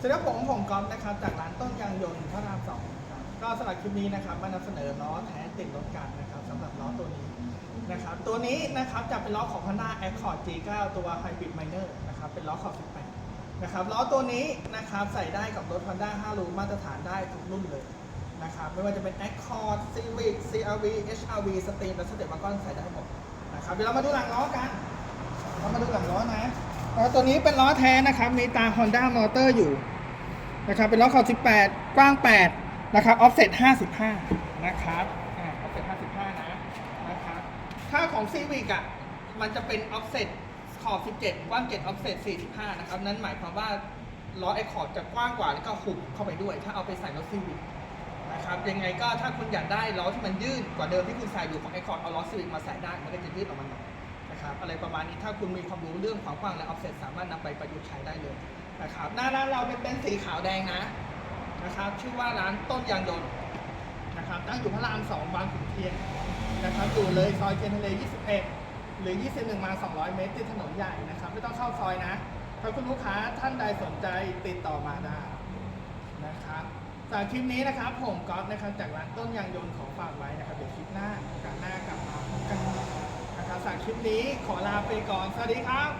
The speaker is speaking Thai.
สวัสดีครับผมผมก๊อฟนะครับจากร้านต้นยางยนต์พระรามสองครับก็สำหรับคลิปนี้นะครับมานำเสนอล้อแท้ติดรถกันนะครับสำหรับล้อตัวนี้นะครับตัวนี้นะครับจะเป็นล้อของ Honda Accord G9 ตัว Hybrid Miner นะครับเป็นล้อขอบ 18 นะครับล้อตัวนี้นะครับใส่ได้กับรถ Honda 5รูมาตรฐานได้ทุกรุ่นเลยนะครับไม่ว่าจะเป็น Accord Civic CRV HRV Stream และ Step Wagon ใส่ได้หมดนะครับเดี๋ยวเรามาดูหลังล้อกัน เรามาดูหลังล้อนะ ล้อตัวนี้เป็นล้อแท้นะครับ มีตา Honda Motor อยู่นะครับ เป็นล้อขอบ 18 กว้าง 8 นะครับ offset 55 นะครับอ่า offset 55 นะ นะครับถ้าของ Civic อะ มันจะเป็น offset ขอบ 17 กว้าง7 offset 45 นะครับ นั้นหมายความว่าล้อ Accord จะกว้างกว่าแล้วก็หุบเข้าไปด้วย ถ้าเอาไปใส่รถ Civic นะครับยังไงก็ถ้าคุณอยากได้ล้อที่มันยืดกว่าเดิมที่คุณใส่อยู่ของ Accord เอาล้อ Civic มาใส่ได้มันก็จะยืดออกมาหน่อย นะครับอะไรประมาณนี้ถ้าคุณมีความรู้เรื่องความกว้างและออฟเซตสามารถนำไปประยุกต์ใช้ได้เลยนะครับหน้าร้านเราเป็นเต็นท์สีขาวแดงนะนะครับชื่อว่าร้านต้นยางยนต์นะครับตั้งอยู่พระรามสองบางขุนเทียนนะครับอยู่เลยซอยเทียนทะเล 21 หรือ 21 มา 200 เมตรติดถนนใหญ่นะครับไม่ต้องเข้าซอยนะถ้าคุณลูกค้าท่านใดสนใจติดต่อมาได้นะครับจากคลิปนี้นะครับผมก๊อฟนะครับจากร้านต้นยางยนต์ขอฝากไว้นะครับเดี๋ยวคลิปหน้ากาสหน้ ลิปนี้ขอลาไปก่อน สวัสดีครับ